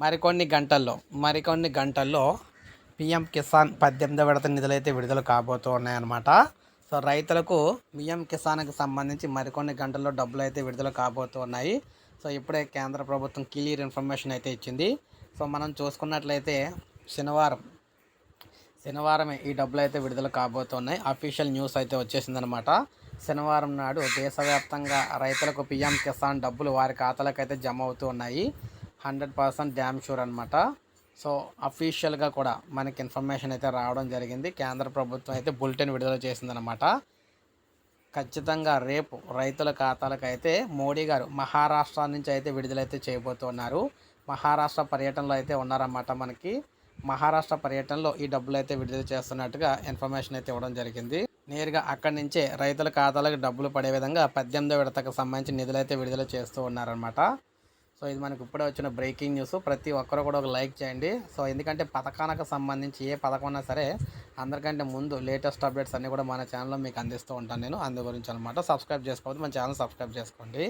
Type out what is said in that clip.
మరికొన్ని గంటల్లో మరికొన్ని గంటల్లో పిఎం కిసాన్ పద్దెనిమిది విడత నిధులైతే విడుదల కాబోతూ ఉన్నాయన్నమాట సో రైతులకు పిఎం కిసాన్కి సంబంధించి మరికొన్ని గంటల్లో డబ్బులు అయితే విడుదల కాబోతూ ఉన్నాయి సో ఇప్పుడే కేంద్ర ప్రభుత్వం క్లియర్ ఇన్ఫర్మేషన్ అయితే ఇచ్చింది. సో మనం చూసుకున్నట్లయితే శనివారం శనివారమే ఈ డబ్బులు అయితే విడుదల కాబోతున్నాయి. అఫీషియల్ న్యూస్ అయితే వచ్చేసిందనమాట శనివారం నాడు దేశవ్యాప్తంగా రైతులకు పిఎం కిసాన్ డబ్బులు వారి ఖాతాలకు అయితే జమ అవుతూ ఉన్నాయి. హండ్రెడ్ పర్సెంట్ డ్యామ్ షూర్ అనమాట సో అఫీషియల్గా కూడా మనకి ఇన్ఫర్మేషన్ అయితే రావడం జరిగింది. కేంద్ర ప్రభుత్వం అయితే బులెటిన్ విడుదల చేసిందనమాట ఖచ్చితంగా రేపు రైతుల ఖాతాలకు అయితే మోడీ గారు మహారాష్ట్ర నుంచి అయితే విడుదలైతే చేయబోతున్నారు. మహారాష్ట్ర పర్యటనలో అయితే ఉన్నారన్నమాట మనకి. మహారాష్ట్ర పర్యటనలో ఈ డబ్బులు అయితే విడుదల చేస్తున్నట్టుగా ఇన్ఫర్మేషన్ అయితే ఇవ్వడం జరిగింది. నేరుగా అక్కడి నుంచే రైతుల ఖాతాలకు డబ్బులు పడే విధంగా పద్దెనిమిదో విడతకు సంబంధించి నిధులు అయితే విడుదల చేస్తూ ఉన్నారనమాట సో ఇది మనకి ఇప్పుడే వచ్చిన బ్రేకింగ్ న్యూస్. ప్రతి ఒక్కరు కూడా ఒక లైక్ చేయండి. సో ఎందుకంటే పథకానికి సంబంధించి ఏ పథకం అయినా సరే అందరికంటే ముందు లేటెస్ట్ అప్డేట్స్ అన్నీ కూడా మన ఛానల్లో మీకు అందిస్తూ ఉంటాను నేను. అందు గురించి అనమాట సబ్స్క్రైబ్ చేసుకోవద్దు మన ఛానల్ సబ్స్క్రైబ్ చేసుకోండి.